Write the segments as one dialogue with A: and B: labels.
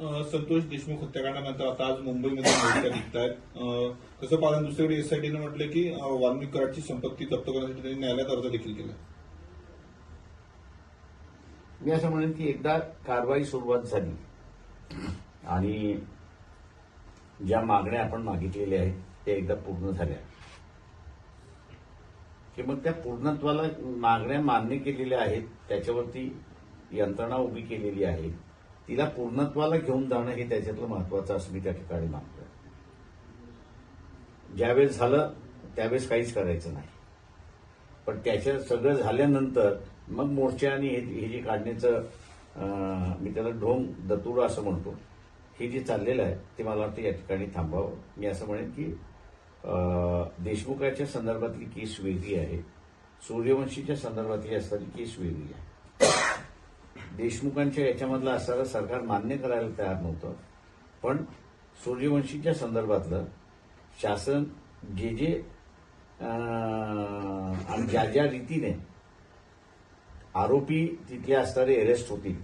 A: संतोष देशमुख हत्याकांडानंतर आता आज मुंबईमध्ये मोर्चा निघत आहेत कसं पाहता दुसरीकडे एसआयटीनं म्हटलं की अ, वाल्मिक कराडची संपत्ती जप्त करण्यासाठी त्यांनी न्यायालयात अर्ज देखील केला.
B: मी असं म्हणेन की एकदा कारवाई सुरुवात झाली आणि ज्या मागण्या आपण मागितलेल्या आहेत त्या एकदा पूर्ण झाल्या. की मग त्या पूर्णत्वाला मागण्या मान्य केलेल्या आहेत त्याच्यावरती यंत्रणा उभी केलेली आहे. तिला पूर्णत्वाला घेऊन जाणं हे त्याच्यातलं महत्वाचं असं मी त्या ठिकाणी मानतोय. ज्यावेळेस झालं त्यावेळेस काहीच करायचं नाही. पण त्याच्या सगळं झाल्यानंतर मग मोर्चे आणि हे हे जे काढण्याचं मी त्याला ढोंग दतुडा असं म्हणतो हे जे चाललेलं आहे ते मला वाटतं या ठिकाणी थांबावं. मी असं म्हणेन की देशमुखाच्या संदर्भातली केस वेगळी आहे. सूर्यवंशीच्या संदर्भातली असणारी केस वेगळी आहे. देशमुखांच्या याच्यामधलं असणारं सरकार मान्य करायला तयार नव्हतं. पण सूर्यवंशीच्या संदर्भातलं शासन जे जे आणि ज्या ज्या रीतीने आरोपी तिथले असणारे अरेस्ट होतील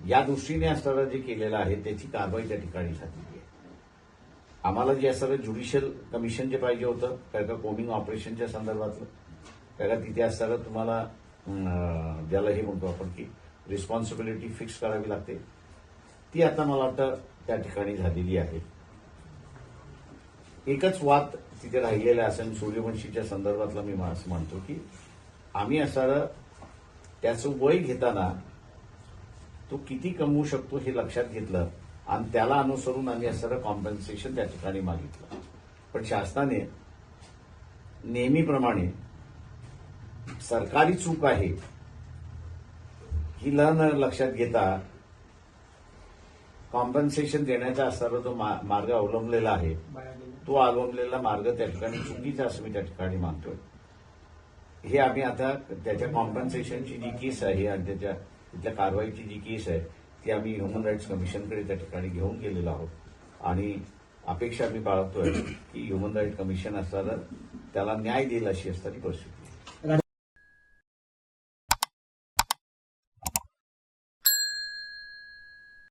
B: या दृष्टीने असणारं जे केलेलं आहे त्याची कारवाई त्या ठिकाणी झालेली आहे. आम्हाला जे असणारं ज्युडिशियल कमिशन जे पाहिजे होतं काय का कोमिंग ऑपरेशनच्या संदर्भातलं काय का तिथे असणारं तुम्हाला ज्याला हे म्हणतो आपण की रिस्पॉन्सिबिलिटी फिक्स करावी लागते. ती आता मला वाटतं त्या ठिकाणी झालेली आहे. एकच वाद तिथे राहिलेला असेल सूर्यवंशीच्या संदर्भातला मी असं म्हणतो की आम्ही असणारं त्याचं वय घेताना तो किती कमवू शकतो हे लक्षात घेतलं आणि त्याला अनुसरून आम्ही असणारं कॉम्पन्सेशन त्या ठिकाणी मागितलं. पण शासनाने नेहमीप्रमाणे सरकारी चूक आहे ही न लक्षात घेता कॉम्पन्सेशन देण्याचा असणारा जो मार्ग अवलंबलेला आहे. तो अवलंबलेला मार्ग त्या ठिकाणी चुकीचा असं मी त्या ठिकाणी मानतोय. हे आम्ही आता त्याच्या कॉम्पन्सेशनची जी केस आहे आणि त्याच्या तिथल्या कारवाईची जी केस आहे ती आम्ही ह्युमन राईट्स कमिशनकडे त्या ठिकाणी घेऊन गेलेलो आहोत. आणि अपेक्षा आम्ही बाळगतोय की ह्युमन राईट कमिशन असणारं त्याला न्याय देईल अशी असणारी परिस्थिती.